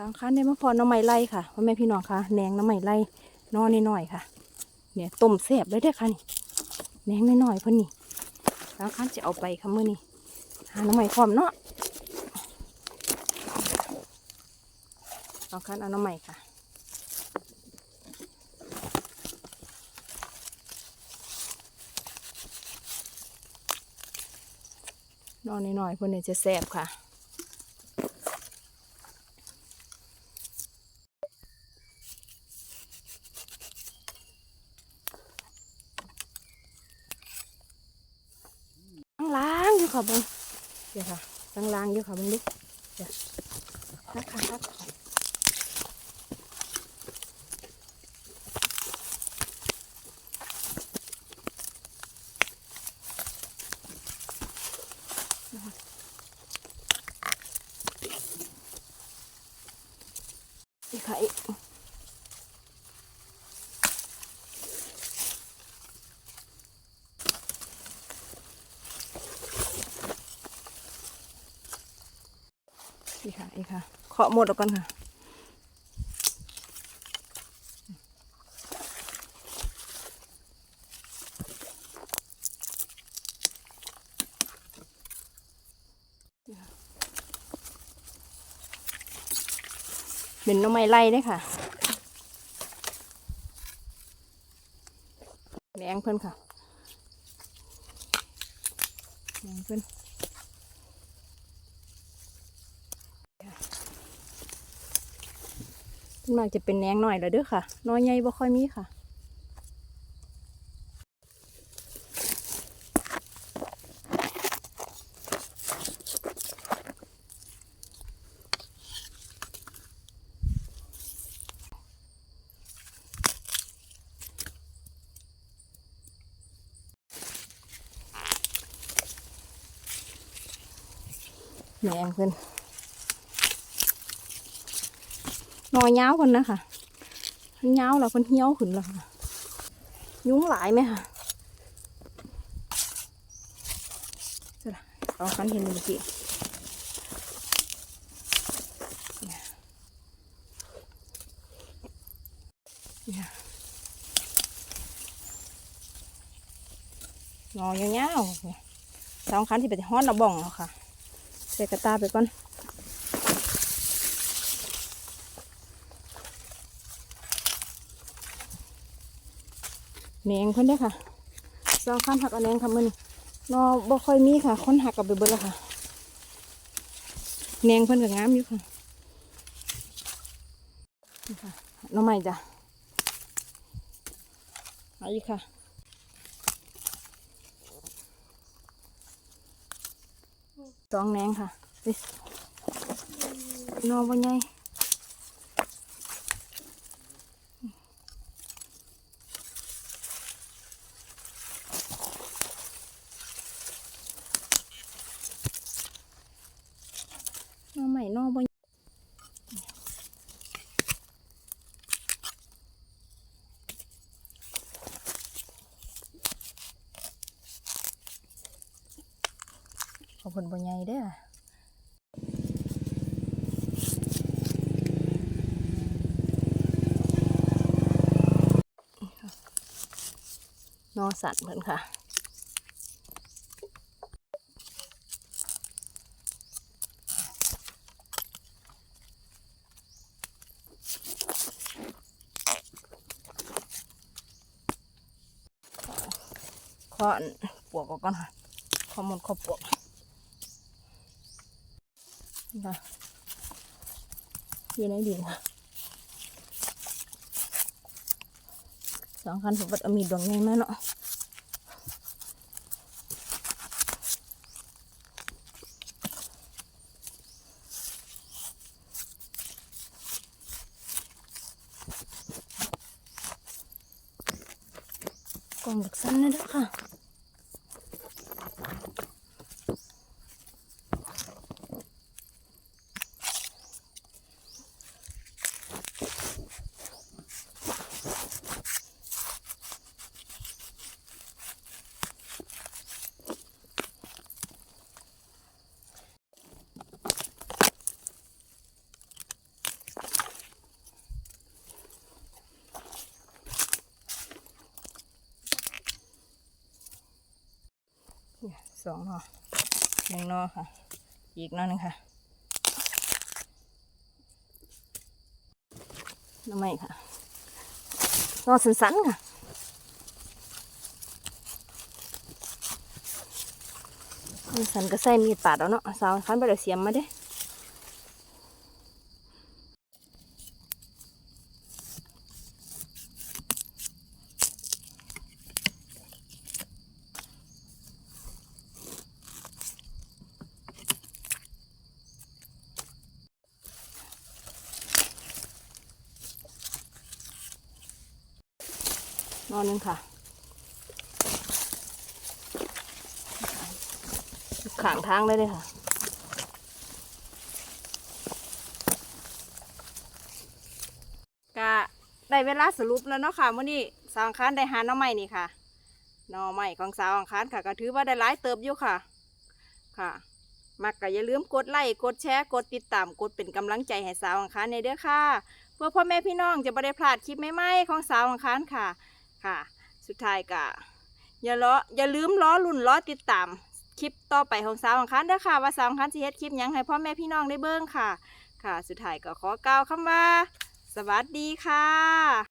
สามคันได้มาพรอหน้ำใหม่ไล่ค่ะพ่อแม่พี่น้องค่ะแหนงน้ำใหม่ไล่นอนน้อยๆค่ะ เนี่ยต้มแซ่บเลยเด้อค่ะนี่แหนงน้อยๆพ่นนี่สามคันจะเอาไปค่ะมื้อนี้หาหน้ำใหม่พร้อมเนาะสองคันเอาหน้ำใหม่ค่ะนอนน้อยๆพ่นนี่จะแซ่บค่ะ ล้างๆอยู่ ค่ะเบังเดี๋ยวค่ะล้างๆอยู่ค่ะเบังลูกเดี๋ยวฮักค่ะฮักนี่ค่ะอีก ค่ะอีกค่ะเคาะหมดแล้วกันค่ะเป็นน้ำไม้ไล่เด้ค่ะแหนงเพิ่อนค่ะแหนงเพิ่อน ขึ้นมากจะเป็นแหนงหน่อยแล้วเด้อค่ะน้อยใหญ่บ่ค่อยมีค่ะแหนงเพิ่นห นอยยาวคนนะคะมันยาวแล้วเพิ่นเหี่ยวขึ้นแล้วค่ะ ยุ้งหลายไหมค่ะเจ้าล่ะเอาคันเห็นเมื่อกี้เนี่ยหนอยาวสองคันที่ไปฮ้อนเระบ้องแล้วค่ะใส่กระตาไปก่อน แหนงเพิ่นเด้ค่ะสองข้ามหักเอาแหนงค่ะมันนอบ่ค่อยมีค่ะคนหักกับไปเบิดแล้วค่ะแหนงเพิ่นก็งามอยู่ค่ะนี่ค่ะน้องใหม่จ้ะเอาอีกค่ะสองแหนงค่ะนอบ่ใหญ่นอใหม่นอบ่ใหญ่ ขอบคุณบ่ใหญ่เด้อนอสัตว์เหมือนค่ะ ขอนปวกก่อนค่ะขอมดขอปวก นะอยู่ในดินสองคันผมก็เอามีดวงใหญ่มาเนาะกล่องดักสั้นนะด้อค่ะ สองหนอหนึ่งนอค่ะ อีกนอหนึ่งค่ะน้ำไม่ค่ะนอสันๆค่ะสันๆก็ใส่มีดปาดเอาเนาะสาวคันไปเดี๋ยวเสียมมาเด้ นอนนึงค่ะขางทางเลยเลยค่ะกะได้เวลาสรุปแล้วเนาะค่ะมื่อนี้สาวอังคารได้หาน้อใหม่นี่ค่ะน้อใหม่ของสาวอังคารค่ะก็ถือว่าได้หลายเติบอยู่ค่ะ ค่ะมักก็อย่าลืมกดไลค์กดแชร์กดติดตามกดเป็นกำลังใจให้สาวอังคารในเด้อค่ะ เพื่อพ่อแม่พี่น้องจะไม่ได้พลาดคลิปใหม่ๆของสาวอังคารค่ะ ค่ะ สุดท้ายก็อย่าล้ออย่าลืมล้อลุ่นล้อติดตามคลิปต่อไปของสาวอังคันเด้อค่ะ ว่าสาวอังคันสิเฮ็ดคลิปหยังให้พ่อแม่พี่น้องได้เบิ่งค่ะ ค่ะ สุดท้ายก็ขอกล่าวคำว่า สวัสดีค่ะ